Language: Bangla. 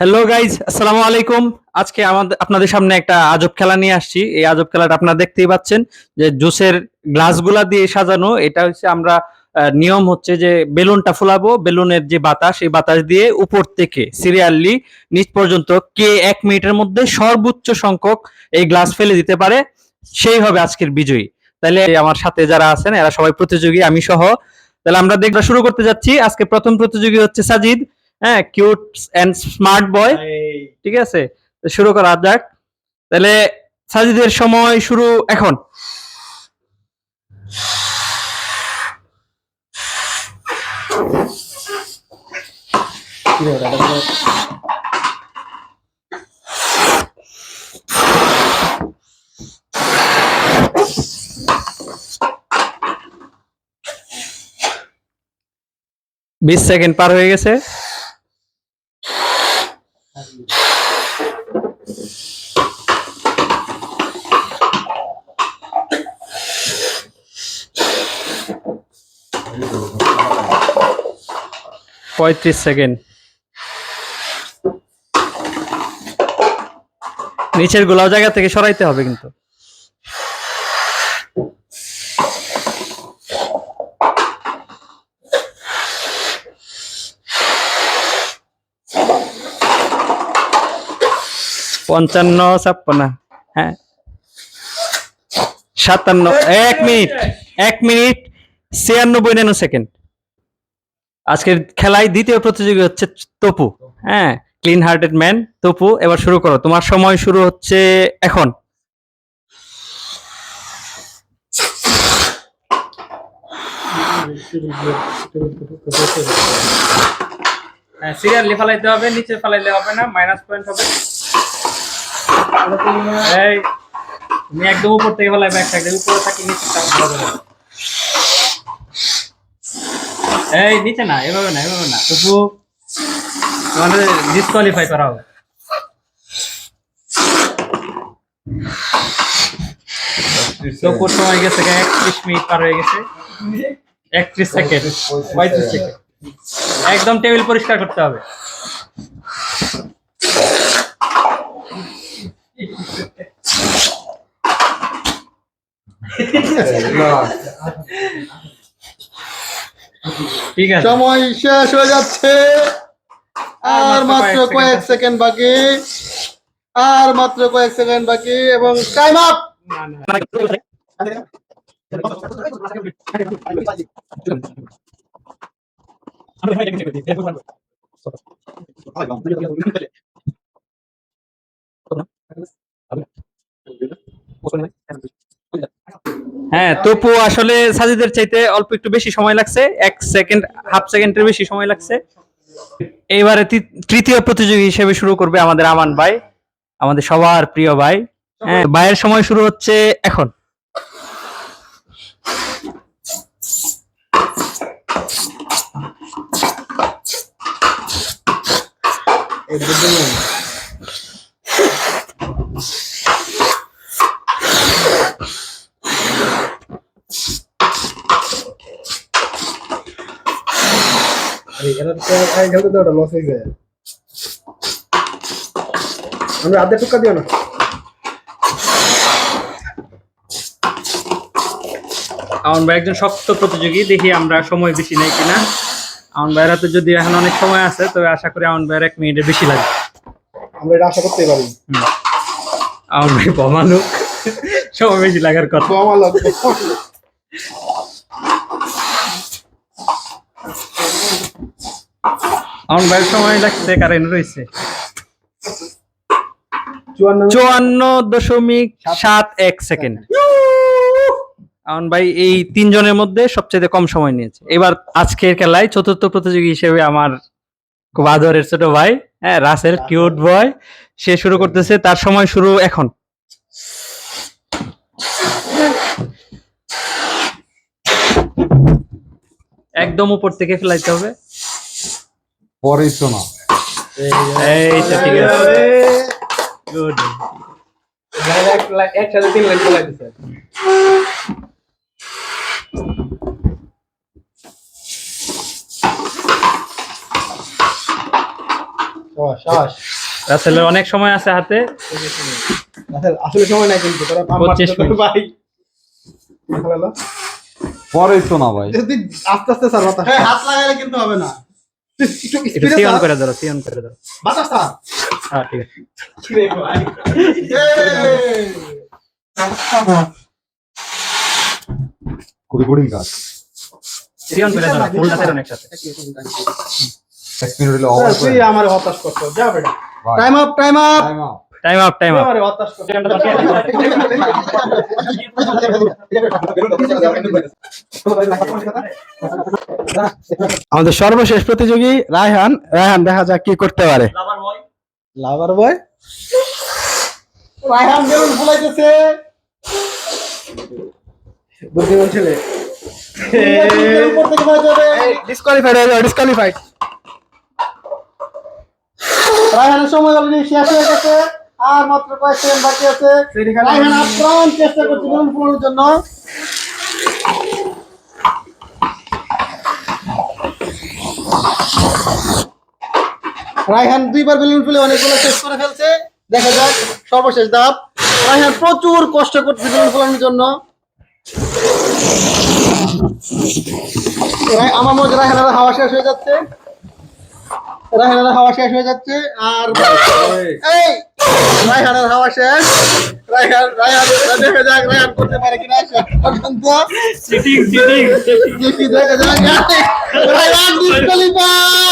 হ্যালো গাইজ আসসালামু আলাইকুম আজকে আমাদের আপনাদের সামনে একটা আজব খেলা নিয়ে আসছি। এই আজব খেলাটা আপনারা দেখতেই পাচ্ছেন যে জুসের গ্লাসগুলা দিয়ে সাজানো। এটা হচ্ছে আমরা নিয়ম হচ্ছে যে বেলুনটা ফুলাবো, বেলুনের যে বাতাস, এই বাতাস দিয়ে উপর থেকে, সিরিয়ালি, নিচ পর্যন্ত কে এক মিনিটের মধ্যে সর্বোচ্চ সংখ্যক এই গ্লাস ফেলে দিতে পারে, সেই হবে আজকের বিজয়ী। তাহলে আমার সাথে যারা আছেন, এরা সবাই প্রতিযোগী, আমি সহ। তাহলে আমরা দেখবা শুরু করতে যাচ্ছি। আজকে প্রথম প্রতিযোগী হচ্ছে সাজিদ হ্যাঁ কিউট এন্ড স্মার্ট বয় ঠিক আছে? শুরু করা যাক। তাহলে সাজিদের সময় শুরু এখন। বিশ সেকেন্ড পার হয়ে গেছে। পঁয়ত্রিশ সেকেন্ড। নিচের গোলাও জায়গা থেকে সরাইতে হবে কিন্তু। পঞ্চান্ন, ছাপ্পান্ন হ্যাঁ। সাতান্ন, এক মিনিট এক মিনিট, ছিয়ানব্বই ন্যানো সেকেন্ড আজকের খেলায় দ্বিতীয় প্রতিযোগী হচ্ছে তপু হ্যাঁ। ক্লিন হার্টেড ম্যান তপু, এবার শুরু করো। তোমার সময় শুরু হচ্ছে এখন। সিরিয়ালি ফালাইতে হবে, নিচে ফালাইলে হবে না মাইনাস পয়েন্ট হবে। এই তুমি একদম উপর থেকে ফেলাইবে একটা একটা উপরে থাকি, নিচে এই, নিচে না, এভাবে না এভাবে না। তবু তোমাদের ডিসকোয়ালিফাই করা হবে। সময় গেছে একত্রিশ মিনিট পার হয়ে গেছে। একত্রিশ সেকেন্ড, পঁয়ত্রিশ সেকেন্ড। একদম টেবিল পরিষ্কার করতে হবে। ঠিক আছে। সময় শেষ হয়ে যাচ্ছে। আর মাত্র কয়েক সেকেন্ড বাকি। আর মাত্র কয়েক সেকেন্ড বাকি এবং টাইম আপ না, না। হ্যাঁ তপু আসলে সাজিদের চাইতে অল্প একটু বেশি সময় লাগছে, এক সেকেন্ড হাফ সেকেন্ডের বেশি সময় লাগছে। এইবারে তৃতীয় প্রতিযোগী হিসেবে শুরু করবে আমাদের আমান ভাই, আমাদের সবার প্রিয় ভাই। হ্যাঁ ভাইয়ের সময় শুরু হচ্ছে এখন। আমরা আধা টুকা দিও না। আমন ভাই একজন শক্ত প্রতিযোগী দেখি আমরা সময় বেশি নেই কিনা। আমন ভাইয়ের হাতে যদি এখন অনেক সময় আছে তবে আশা করি আমন ভাইয়ের এক মিনিটের বেশি লাগবে। আমরা এটা আশা করতে পারি। আমন ভাই বমালুক সময় বেশি লাগার কথা। তো আমার ভাইয়ের সময় লাগছে কারেন্ট রয়েছে। চুয়ান্ন চুয়ান্ন দশমিক সাত এক সেকেন্ড। আমন ভাই এই তিনজনের মধ্যে সবচেয়ে কম সময় নিয়েছে। এবার আজকের খেলায় চতুর্থ প্রতিযোগী হিসেবে আমার খুব আদরের ছোট ভাই হ্যাঁ রাসেল কিউট বয় সে শুরু করতেছে তার সময় শুরু এখন। একদম উপর থেকে ফেলাইতে হবে। পরে শোনা। Oh, shush. রাসেলের অনেক সময় আছে হাতে। আসলে আসলে সময় নাই কিন্তু। ভাই। লাগল? পরেই তো না ভাই। যদি আস্তে আস্তে স্যার বাতাস। হাত লাগাইলে কিন্তু হবে না। সিয়ন করে ধরো সিয়ন করে ধরো। বাতাস স্যার। হ্যাঁ ঠিক আছে। কুড়ি কুড়ি কাজ সিয়ন করে ধরো ফুল হাতের অনেক সাথে। এক মিনিট হলে তুই আমার হতাশ করছ। যা বেটা। Time up time up time up time up আমাদের সর্বশেষ প্রতিযোগী রায়হান। রায়হান দেখা যাক কি করতে পারে। লাভার বয় রায়হান বেলুন ফুলাইতেছে বুদ্ধিমান ছেলে। ডিসকোয়ালিফাইড হয়ে যাবে। ডিসকোয়ালিফাইড রায়হানের সময় অলরেডি শেষ হয়ে গেছে আর মাত্র কয়েক সেকেন্ড বাকি আছে। রায়হান আপ্রাণ চেষ্টা করছে বেলুন ফুলানোর জন্য। রায়হান দুইবার বেলুন ফুলে অনেকগুলো শেষ করে ফেলছে। দেখা যাক সর্বশেষ ধাপ। রায়হান প্রচুর কষ্ট করছে বেলুন ফোলানোর জন্য। আমার মধ্যে রায়হানের হাওয়া শেষ হয়ে যাচ্ছে। রায়হানের হাওয়া শেষ হয়ে যাচ্ছে আর এই রায়হানের হাওয়া শেষ। রায়হান রায়হান দেখা যাক রায়হান করতে পারে কিনা শেষ সিটিং সিটিং সিটিং দেখা যাক রায়হান disqualified!